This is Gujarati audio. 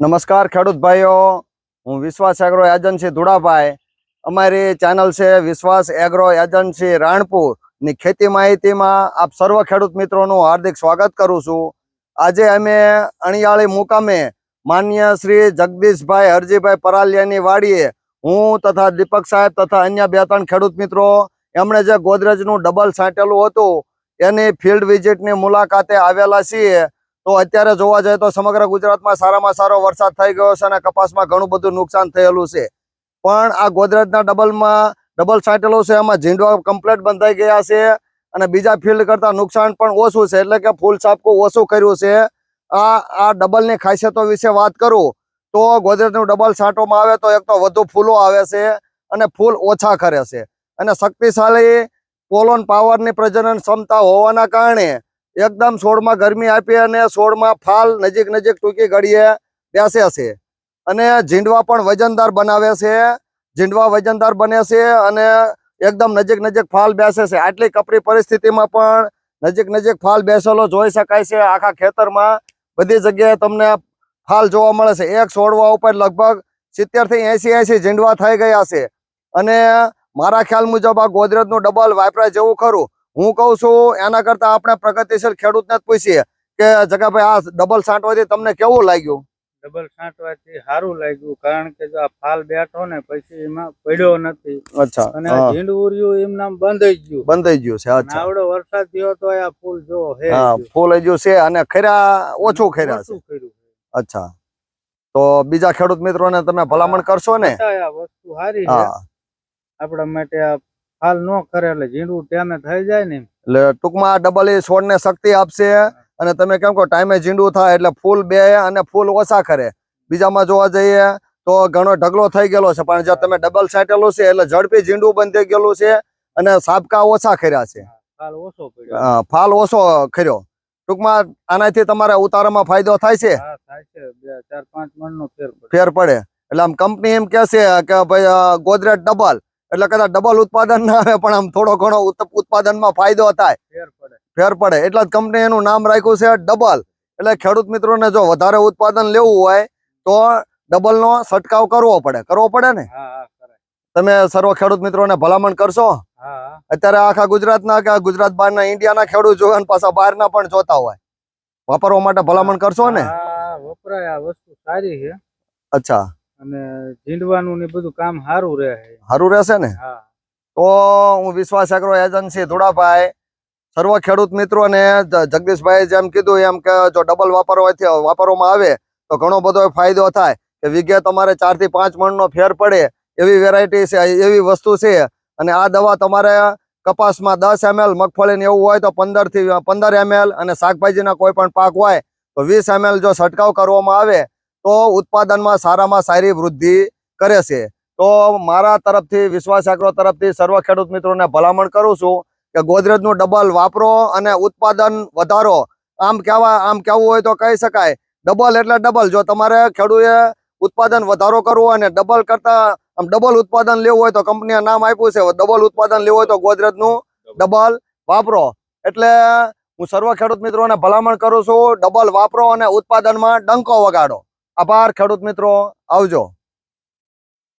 નમસ્કાર ખેડૂત ભાઈઓ. હું વિશ્વાસ એગ્રો એજન્સી ધુડાભાઈ. અમારી ચેનલ છે વિશ્વાસ એગ્રો એજન્સી રાણપુર. ની ખેતી માહિતીમાં આપ સર્વ ખેડૂત મિત્રોનું હાર્દિક સ્વાગત કરું છું. આજે અમે અણિયાળી મુકામે માન્ય શ્રી જગદીશભાઈ હરજીભાઈ પરાલિયાની વાડીએ હું તથા દીપક સાહેબ તથા અન્ય બે ત્રણ ખેડૂત મિત્રો એમણે જે ગોદરેજનું ડબલ સાંટેલું હતું એની ફિલ્ડ વિઝિટની મુલાકાતે આવેલા છીએ. તો અત્યારે જોવા જઈએ તો સમગ્ર ગુજરાતમાં સારામાં સારો વરસાદ થઈ ગયો છે અને કપાસમાં ઘણું બધું નુકસાન થયેલું છે. પણ આ ગોદરેજના ડબલમાં, ડબલ સાંટેલો છે, એમાં ઝીંડવા કમ્પ્લેટ બંધાઈ ગયા છે અને બીજા ફિલ્ડ કરતા નુકસાન પણ ઓછું છે, એટલે કે ફૂલ છાપકું ઓછું કર્યું છે. આ આ ડબલની ખાસિયતો વિશે વાત કરું તો ગોદરેજનું ડબલ છાંટવામાં આવે તો એક તો વધુ ફૂલો આવે છે અને ફૂલ ઓછા ખરે છે. અને શક્તિશાળી પોલોન પાવરની પ્રજનન ક્ષમતા હોવાના કારણે એકદમ છોડમાં ગરમી આપી અને છોડમાં ફાલ નજીક નજીક ટૂંકી ઘડીએ બેસે છે. અને ઝીંડવા પણ વજનદાર બનાવે છે. ઝીંડવા વજનદાર બને છે અને એકદમ નજીક નજીક ફાલ બેસે છે. આટલી કપરી પરિસ્થિતિમાં પણ નજીક નજીક ફાલ બેસેલો જોઈ શકાય છે. આખા ખેતરમાં બધી જગ્યાએ તમને ફાલ જોવા મળે છે. એક છોડવા ઉપર લગભગ સિત્તેરથી એસી એસી ઝીંડવા થઈ ગયા છે. અને મારા ખ્યાલ મુજબ આ ગોદરેજનું ડબલ વાપરાય જેવું ખરું. હું કહું છું એના કરતા આપણે પ્રગતિશીલ ખેડૂતને જ પૂછીએ કે જગાભાઈ આ ડબલ છાંટવાથી તમને કેવું લાગ્યું? ડબલ છાંટવાથી સારું લાગ્યું કારણ કે જો આ ફાલ બેઠો ને પછી એમાં પડ્યો નથી. અચ્છા અને ઝીંડ ઉર્યું એમ નામ બંધ ગયું. બંધ થઈ ગયું છે અચ્છા. આવડો વરસાદ થયો તો આ ફૂલ જો હે હા ફૂલ હજુ છે અને ખેરા ઓછું ખેરા છે. અચ્છા. તો બીજા ખેડૂત મિત્રોને તમે ભલામણ કરશો ને? આ વસ્તુ સારી છે. આપણા માટે આ ફાલ નો કરે એટલે ઝીંડું ટાઈમે થઈ જાય ને એટલે ટૂંકમાં ડબલ એ છોડને શક્તિ આપશે અને તમે કેમ કહો ટાઈમે ઝીંડું થાય એટલે ફૂલ બે અને ફૂલ ઓછા ખરે બીજામાં જોવા જઈએ તો ઘણો ઢગલો થઈ ગયેલો છે પણ જો તમે ડબલ સાટેલું છે એટલે ઝડપી ઝીંડું બંધ થઈ ગયેલું છે અને સાબકા ઓછા ખર્યા છે. ફાલ ઓછો ખર્યો ટૂંકમાં આનાથી તમારે ઉતારામાં ફાયદો થાય છે? ફેર પડે. એટલે આમ કંપની એમ કે છે કે ભાઈ ગોદરેજ ડબલ એટલે કદાચ ડબલ ઉત્પાદન ના આવે પણ આમ થોડો ઘણો ઉત- ઉત્પાદનમાં ફાયદો થાય. ફેર પડે. એટલા જ કંપની એનું નામ રાખ્યું છે ડબલ એટલે ખેડૂત મિત્રોને જો વધારે ઉત્પાદન લેવું હોય તો ડબલ નો છંટકાવ કરવો પડે. કરવો પડે ને? તમે સર્વ ખેડૂત મિત્રોને ભલામણ કરશો? અત્યારે આખા ગુજરાતના કે ગુજરાત બહારના ઇન્ડિયાના ખેડૂત જોવે પાછા બહારના પણ જોતા હોય. વાપરવા માટે ભલામણ કરશો ને? વપરાય આ વસ્તુ સારી છે. અચ્છા. અને ઝીંડવાનું ને બધું કામ સારું રહે સારું રહેશે ને? હા. તો હું વિશ્વાસ એગ્રો એજન્સી ધોળાભાઈ. સર્વ ખેડૂત મિત્રોને ને જગદીશભાઈ જેમ કીધું એમ કે જો ડબલ વાપરો વાપરવામાં આવે તો ઘણો બધો ફાયદો થાય. કે વીઘે તમારે ચારથી પાંચ મણનો ફેર પડે એવી વેરાયટી છે એવી વસ્તુ છે. અને આ દવા તમારે કપાસમાં દસ એમએલ મગફળીને એવું હોય તો પંદરથી પંદર એમએલ અને શાકભાજીના કોઈ પણ પાક હોય તો વીસ એમએલ જો છંટકાવ કરવામાં આવે તો ઉત્પાદનમાં સારામાં સારી વૃદ્ધિ કરે છે. તો મારા તરફથી, વિશ્વાસ એગ્રો તરફથી સર્વ ખેડૂત મિત્રોને ભલામણ કરું છું કે ગોદરેજનું ડબલ વાપરો અને ઉત્પાદન વધારો. આમ કહેવા, આમ કહેવું હોય તો કહી શકાય. ડબલ એટલે ડબલ. જો તમારે ખેડૂએ ઉત્પાદન વધારો કરવો અને ડબલ કરતા, આમ ડબલ ઉત્પાદન લેવું હોય તો કંપનીએ નામ આપ્યું છે, ડબલ ઉત્પાદન લેવું હોય તો ગોદરેજનું ડબલ વાપરો. એટલે હું સર્વ ખેડૂત મિત્રોને ભલામણ કરું છું, ડબલ વાપરો અને ઉત્પાદનમાં ડંકો વગાડો. આભાર ખેડૂત મિત્રો આવજો.